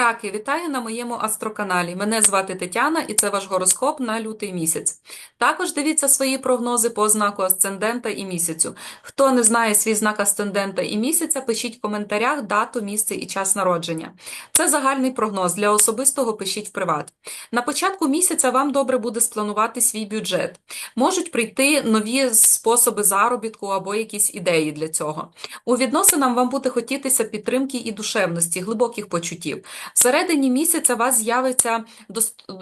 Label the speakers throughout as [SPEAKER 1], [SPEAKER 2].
[SPEAKER 1] Раки, вітаю на моєму астроканалі. Мене звати Тетяна і це ваш гороскоп на лютий місяць. Також дивіться свої прогнози по знаку асцендента і місяцю. Хто не знає свій знак асцендента і місяця, пишіть в коментарях дату, місце і час народження. Це загальний прогноз. Для особистого пишіть в приват. На початку місяця вам добре буде спланувати свій бюджет. Можуть прийти нові способи заробітку або якісь ідеї для цього. У відносинам вам буде хотітися підтримки і душевності, глибоких почуттів. Всередині місяця у вас з'являться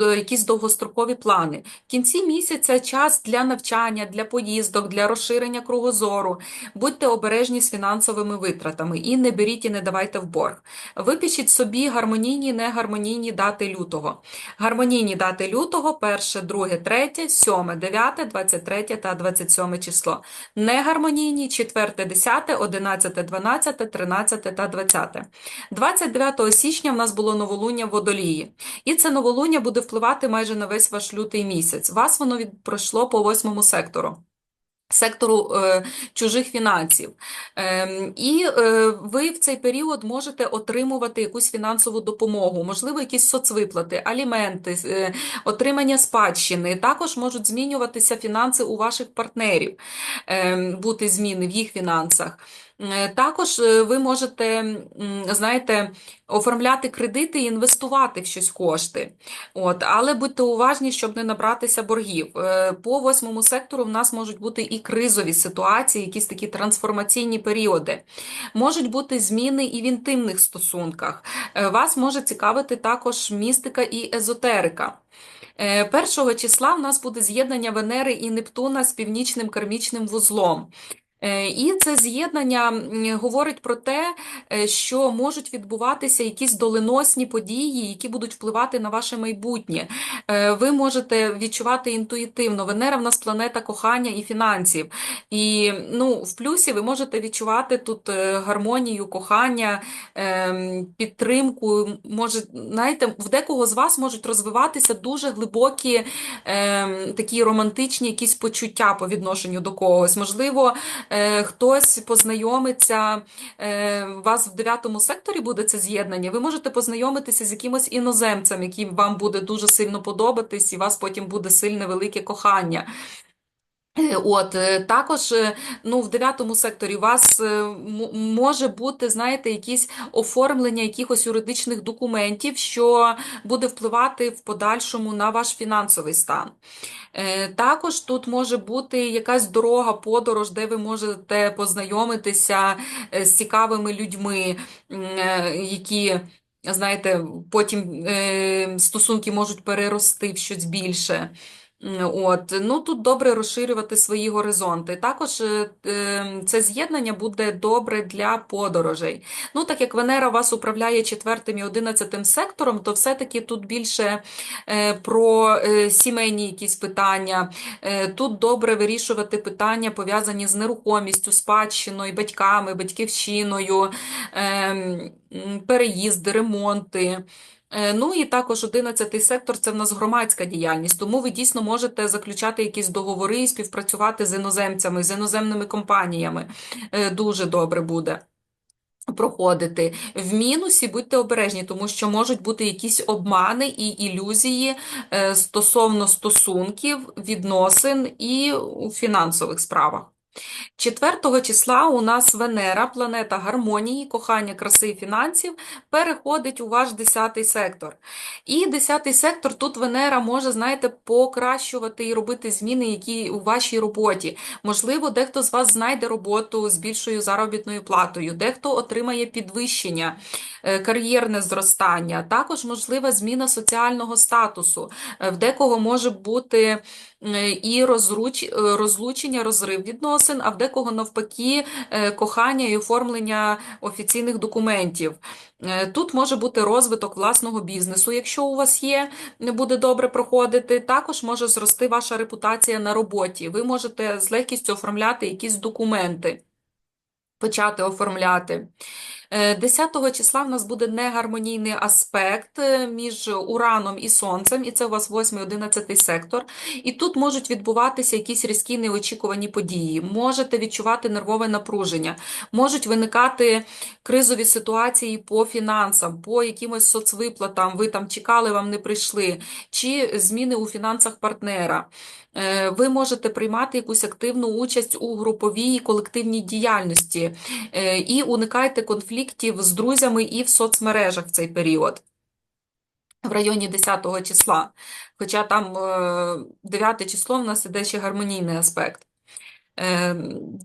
[SPEAKER 1] якісь довгострокові плани. В кінці місяця час для навчання, для поїздок, для розширення кругозору. Будьте обережні з фінансовими витратами і не беріть і не давайте в борг. Випишіть собі гармонійні, негармонійні дати лютого. Гармонійні дати лютого 1, 2, 3, 7, 9, 23 та 27 число. Негармонійні 4, 10, 11, 12, 13 та 20. 29 січня в нас було новолуння в Водолії. І це новолуння буде впливати майже на весь ваш лютий місяць. Вас воно від... пройшло по восьмому сектору. Сектору е, чужих фінансів. Ем, і е, ви в цей період можете отримувати якусь фінансову допомогу, можливо, якісь соцвиплати, аліменти, е, отримання спадщини. Також можуть змінюватися фінанси у ваших партнерів, ем, бути зміни в їх фінансах. Е, Також е, ви можете, знаєте, оформляти кредити і інвестувати в щось кошти. От, але будьте уважні, щоб не набратися боргів. Е, По восьмому сектору в нас можуть бути і кризові ситуації, якісь такі трансформаційні періоди. Можуть бути зміни і в інтимних стосунках. Вас може цікавити також містика і езотерика. Першого числа в нас буде з'єднання Венери і Нептуна з північним кармічним вузлом. Е, І це з'єднання говорить про те, е, що можуть відбуватися якісь доленосні події, які будуть впливати на ваше майбутнє. Е, Ви можете відчувати інтуїтивно. Венера в нас планета кохання і фінансів. І ну, в плюсі ви можете відчувати тут гармонію, кохання, підтримку. Може, знаєте, в декого з вас можуть розвиватися дуже глибокі такі романтичні якісь почуття по відношенню до когось. Можливо, хтось познайомиться, е, у вас в дев'ятому секторі буде це з'єднання, ви можете познайомитися з якимось іноземцем, який вам буде дуже сильно подобатись, і у вас потім буде сильне велике кохання. От е, також е, ну в дев'ятому секторі у вас е, може бути, знаєте, якісь оформлення якихось юридичних документів, що буде впливати в подальшому на ваш фінансовий стан. Також тут може бути якась дорога, подорож, де ви можете познайомитися з цікавими людьми, які, знаєте, потім стосунки можуть перерости в щось більше. От, ну тут добре розширювати свої горизонти. Також е, е, це з'єднання буде добре для подорожей. Ну, так як Венера вас управляє четвертим і одинадцятим сектором, то все-таки тут більше е, про е, сімейні якісь питання. Тут добре вирішувати питання, пов'язані з нерухомістю, спадщиною, батьками, батьківщиною, ем, переїзди, ремонти. Е, Ну і також 11 сектор це в нас громадська діяльність, тому ви дійсно можете заключати якісь договори і співпрацювати з іноземцями, з іноземними компаніями. Е, Дуже добре буде проходити. В мінусі будьте обережні, тому що можуть бути якісь обмани і ілюзії е, стосовно стосунків, відносин і у фінансових справах. 4 числа у нас Венера, планета гармонії, кохання, краси і фінансів, переходить у ваш 10 сектор. І 10 сектор тут Венера може, знаєте, покращувати і робити зміни, які у вашій роботі. Можливо, дехто з вас знайде роботу з більшою заробітною платою, дехто отримає підвищення, е, кар'єрне зростання, також можлива зміна соціального статусу. Е, В декого може бути і розруч, е, розлучення, розрив відносин, а в декого навпаки е, кохання і оформлення офіційних документів. Е, Тут може бути розвиток власного бізнесу, якщо у вас є, буде добре проходити. Також може зрости ваша репутація на роботі. Ви можете з легкістю оформляти якісь документи, почати оформляти. Е, 10 числа в нас буде негармонійний аспект е, між Ураном і Сонцем, і це у вас 8-11 сектор. І тут можуть відбуватися якісь різкі неочікувані події. Можете відчувати нервове напруження, можуть виникати кризові ситуації по фінансам, по якимось соцвиплатам. Ви там чекали, вам не прийшли, чи зміни у фінансах партнера. Е, Ви можете приймати якусь активну участь у груповій колективній діяльності е, і уникайте конфліктів з друзями і в соцмережах в цей період. В районі 10 числа, хоча там 9 число в нас іде ще гармонійний аспект. Е,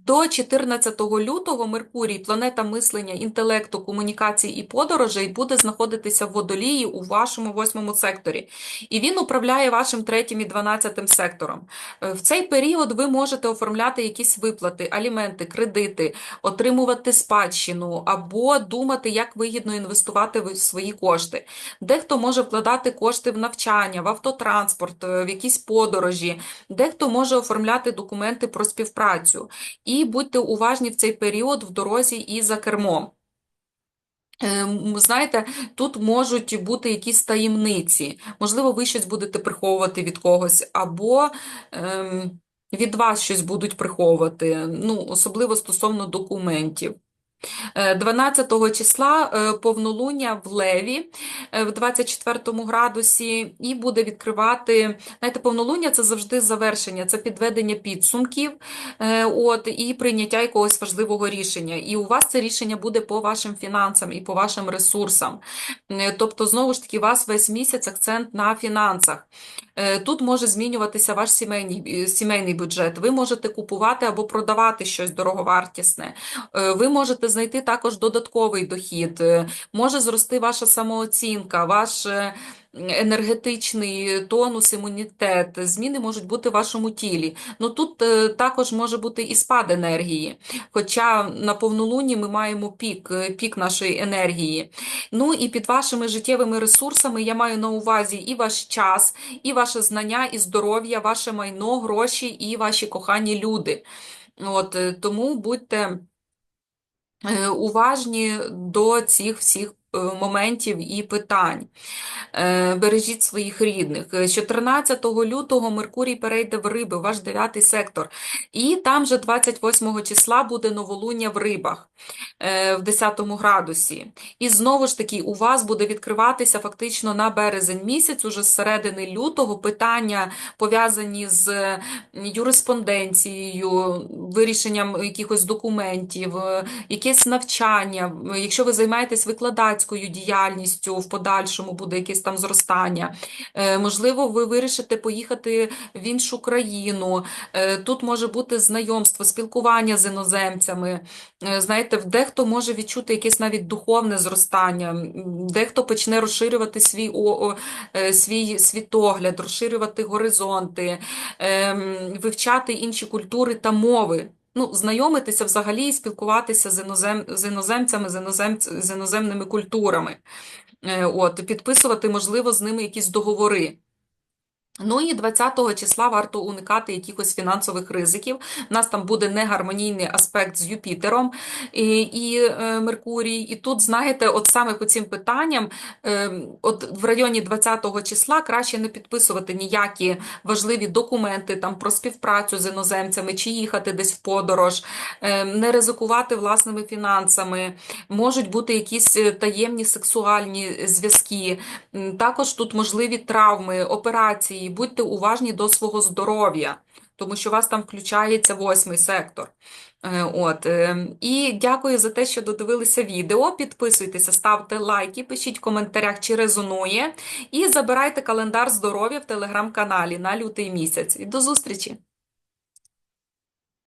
[SPEAKER 1] До 14 лютого Меркурій, планета мислення, інтелекту, комунікацій і подорожей, буде знаходитися в водолії у вашому восьмому секторі. І він управляє вашим третім і дванадцятим сектором. Е, В цей період ви можете оформляти якісь виплати, аліменти, кредити, отримувати спадщину або думати, як вигідно інвестувати в свої кошти. Дехто може вкладати кошти в навчання, в автотранспорт, е, в якісь подорожі, дехто може оформляти документи про співпрацю. І будьте уважні в цей період в дорозі і за кермом. Ем, Знаєте, тут можуть бути якісь таємниці. Можливо, ви щось будете приховувати від когось, або ем, від вас щось будуть приховувати, ну, особливо стосовно документів. Е, 12 числа е, повнолуння в Леві е, в 24 градусі і буде відкривати, знаєте, повнолуння це завжди завершення, це підведення підсумків е, от, і прийняття якогось важливого рішення. І у вас це рішення буде по вашим фінансам і по вашим ресурсам. Е, Тобто, знову ж таки, у вас весь місяць акцент на фінансах. Е, Тут може змінюватися ваш сімейний, е, сімейний бюджет. Ви можете купувати або продавати щось дороговартісне. Е, Ви можете знайти також додатковий дохід. Е, Може зрости ваша самооцінка, ваш е, енергетичний тонус, імунітет. Зміни можуть бути в вашому тілі. Ну тут е, також може бути і спад енергії. Хоча на повнолунні ми маємо пік, пік нашої енергії. Ну і під вашими життєвими ресурсами я маю на увазі і ваш час, і ваше знання, і здоров'я, ваше майно, гроші, і ваші кохані люди. От, тому будьте уважні до цих всіх е, моментів і питань. Е, Бережіть своїх рідних. Е, 14 лютого Меркурій перейде в Риби, ваш дев'ятий сектор. І там же 28 числа буде новолуння в Рибах е, в 10 градусі. І знову ж таки, у вас буде відкриватися фактично на березень місяць, уже з середини лютого, питання пов'язані з юриспонденцією, вирішенням якихось документів, е, якесь навчання. Якщо ви займаєтесь викладацькою діяльністю, в подальшому буде якесь там зростання. Е, Можливо, ви вирішите поїхати в іншу країну. Е, Тут може бути знайомство, спілкування з іноземцями. Е, Знаєте, дехто може відчути якесь навіть духовне зростання, дехто почне розширювати свій, свій світогляд, розширювати горизонти, ем, вивчати інші культури та мови. Ну, знайомитися взагалі і спілкуватися з інозем, з іноземцями, з іноземць, з іноземними культурами. Е, От, підписувати, можливо, з ними якісь договори. Ну і 20 числа варто уникати якихось фінансових ризиків. У нас там буде негармонійний аспект з Юпітером і, і е, Меркурій. І тут, знаєте, от саме по цим питанням, е, от в районі 20-го числа краще не підписувати ніякі важливі документи там про співпрацю з іноземцями, чи їхати десь в подорож, е, не ризикувати власними фінансами. Можуть бути якісь таємні сексуальні зв'язки. Також тут можливі травми, операції. Будьте уважні до свого здоров'я, тому що у вас там включається восьмий сектор. Е, От. е, І дякую за те, що додивилися відео. Підписуйтеся, ставте лайки, пишіть в коментарях, чи резонує. І забирайте календар здоров'я в телеграм-каналі на лютий місяць. І до зустрічі!